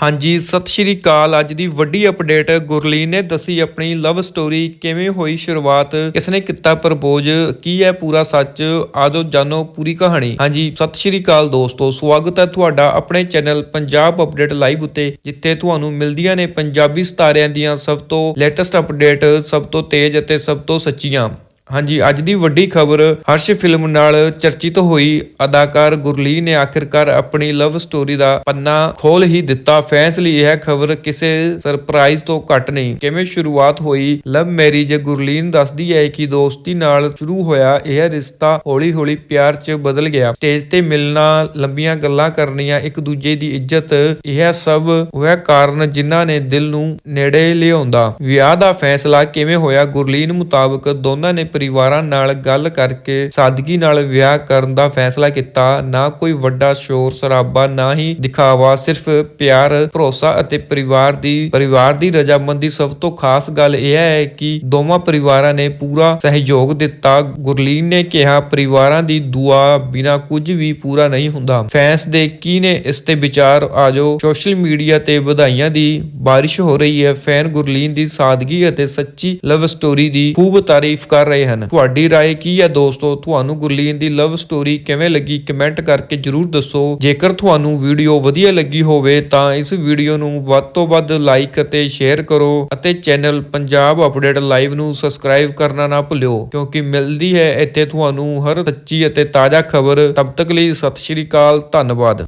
ਹਾਂਜੀ, ਸਤਿ ਸ਼੍ਰੀ ਅਕਾਲ। ਅੱਜ ਦੀ ਵੱਡੀ ਅਪਡੇਟ ਗੁਰਲੀਨ ਨੇ ਦੱਸੀ ਆਪਣੀ ਲਵ ਸਟੋਰੀ ਕਿਵੇਂ ਹੋਈ ਸ਼ੁਰੂਆਤ ਕਿਸਨੇ ਕੀਤਾ ਪ੍ਰਪੋਜ਼, ਕੀ ਹੈ ਪੂਰਾ ਸੱਚ, ਆਜੋ ਜਾਣੋ ਪੂਰੀ ਕਹਾਣੀ। ਹਾਂਜੀ, ਸਤਿ ਸ਼੍ਰੀ ਅਕਾਲ ਦੋਸਤੋ, ਸਵਾਗਤ ਹੈ ਤੁਹਾਡਾ ਆਪਣੇ ਚੈਨਲ ਪੰਜਾਬ ਅਪਡੇਟ ਲਾਈਵ ਉੱਤੇ, ਜਿੱਥੇ ਤੁਹਾਨੂੰ ਮਿਲਦੀਆਂ ਨੇ ਪੰਜਾਬੀ ਸਿਤਾਰਿਆਂ ਦੀਆਂ ਸਭ ਤੋਂ ਲੇਟੈਸਟ ਅਪਡੇਟ, ਸਭ ਤੋਂ ਤੇਜ਼ ਅਤੇ ਸਭ ਤੋਂ ਸੱਚੀਆਂ। ਹਾਂਜੀ, ਅੱਜ ਦੀ ਵੱਡੀ ਖਬਰ ਹਰਸ਼ ਫਿਲਮ ਨਾਲ ਚਰਚਿਤ ਹੋਈ। ਅਦਾਕਾਰ ਗੁਰਲੀਨ ਨੇ ਆਖਿਰਕਾਰ ਆਪਣੀ ਲਵ ਸਟੋਰੀ ਦਾ ਪੰਨਾ ਖੋਲ ਹੀ ਦਿੱਤਾ। ਫੈਨਸ ਲਈ ਇਹ ਖਬਰ ਕਿਸੇ ਸਰਪ੍ਰਾਈਜ਼ ਤੋਂ ਘੱਟ ਨਹੀਂ। ਕਿਵੇਂ ਸ਼ੁਰੂਆਤ ਹੋਈ? ਲਵ ਮੈਰਿਜ ਗੁਰਲੀਨ ਦੱਸਦੀ ਹੈ ਕਿ ਦੋਸਤੀ ਨਾਲ ਸ਼ੁਰੂ ਹੋਇਆ ਇਹ ਰਿਸ਼ਤਾ ਹੌਲੀ-ਹੌਲੀ ਪਿਆਰ 'ਚ ਬਦਲ ਗਿਆ। ਸਟੇਜ ਤੇ ਮਿਲਣਾ, ਲੰਬੀਆਂ ਗੱਲਾਂ ਕਰਨੀਆਂ, ਇੱਕ ਦੂਜੇ ਦੀ ਇੱਜ਼ਤ, ਇਹ ਸਭ ਉਹ ਕਾਰਨ ਜਿਨ੍ਹਾਂ ਨੇ ਦਿਲ ਨੂੰ ਨੇੜੇ ਲਿਆਉਂਦਾ। ਵਿਆਹ ਦਾ ਫੈਸਲਾ ਕਿਵੇਂ ਹੋਇਆ? ਗੁਰਲੀਨ ਮੁਤਾਬਕ ਦੋਨਾਂ ਨੇ ਪਰਿਵਾਰਾਂ ਨਾਲ ਗੱਲ ਕਰਕੇ ਸਾਦਗੀ ਨਾਲ ਵਿਆਹ ਕਰਨ ਦਾ ਫੈਸਲਾ ਕੀਤਾ, ਨਾ ਕੋਈ ਵੱਡਾ ਸ਼ੋਰ ਸ਼ਰਾਬਾ, ਨਾ ਹੀ ਦਿਖਾਵਾ, ਸਿਰਫ ਪਿਆਰ, ਭਰੋਸਾ ਅਤੇ ਪਰਿਵਾਰ ਦੀ ਪਰਿਵਾਰ ਦੀ ਰਜਾਮੰਦੀ। ਸਭ ਤੋਂ ਖਾਸ ਗੱਲ ਇਹ ਹੈ ਕਿ ਦੋਵਾਂ ਪਰਿਵਾਰਾਂ ਨੇ ਪੂਰਾ ਸਹਿਯੋਗ ਦਿੱਤਾ। ਗੁਰਲੀਨ ਨੇ ਕਿਹਾ, ਪਰਿਵਾਰਾਂ ਦੀ ਦੁਆ ਬਿਨਾ ਕੁਝ ਵੀ ਪੂਰਾ ਨਹੀਂ ਹੁੰਦਾ। ਫੈਨਸ ਦੇ ਕੀ ਨੇ ਇਸ ਤੇ ਵਿਚਾਰ? ਆਜੋ, ਸੋਸ਼ਲ ਮੀਡੀਆ ਤੇ ਵਧਾਈਆਂ ਦੀ ਬਾਰਿਸ਼ ਹੋ ਰਹੀ ਹੈ। ਫੈਨ ਗੁਰਲੀਨ ਦੀ ਸਾਦਗੀ ਅਤੇ ਸੱਚੀ ਲਵ ਸਟੋਰੀ ਦੀ ਖੂਬ ਤਾਰੀਫ ਕਰ ਰਹੇ ਹਨ ਤੁਹਾਡੀ رائے ਕੀ ਹੈ ਦੋਸਤੋ ਤੁਹਾਨੂੰ ਗੁਰਲੀਨ ਦੀ ਲਵ ਸਟੋਰੀ ਕਿਵੇਂ ਲੱਗੀ ਕਮੈਂਟ ਕਰਕੇ ਜਰੂਰ ਦੱਸੋ ਜੇਕਰ ਤੁਹਾਨੂੰ ਵੀਡੀਓ ਵਧੀਆ ਲੱਗੀ ਹੋਵੇ ਤਾਂ ਇਸ ਵੀਡੀਓ ਨੂੰ ਵੱਧ ਤੋਂ ਵੱਧ ਲਾਈਕ ਅਤੇ ਸ਼ੇਅਰ ਕਰੋ ਅਤੇ ਚੈਨਲ ਪੰਜਾਬ ਅਪਡੇਟ ਲਾਈਵ ਨੂੰ ਸਬਸਕ੍ਰਾਈਬ ਕਰਨਾ ਨਾ ਭੁੱਲਿਓ ਕਿਉਂਕਿ ਮਿਲਦੀ ਹੈ ਇੱਥੇ ਤੁਹਾਨੂੰ ਹਰ ਸੱਚੀ ਅਤੇ ਤਾਜ਼ਾ ਖਬਰ ਤਬ ਤੱਕ ਲਈ ਸਤਿ ਸ਼੍ਰੀ ਅਕਾਲ ਧੰਨਵਾਦ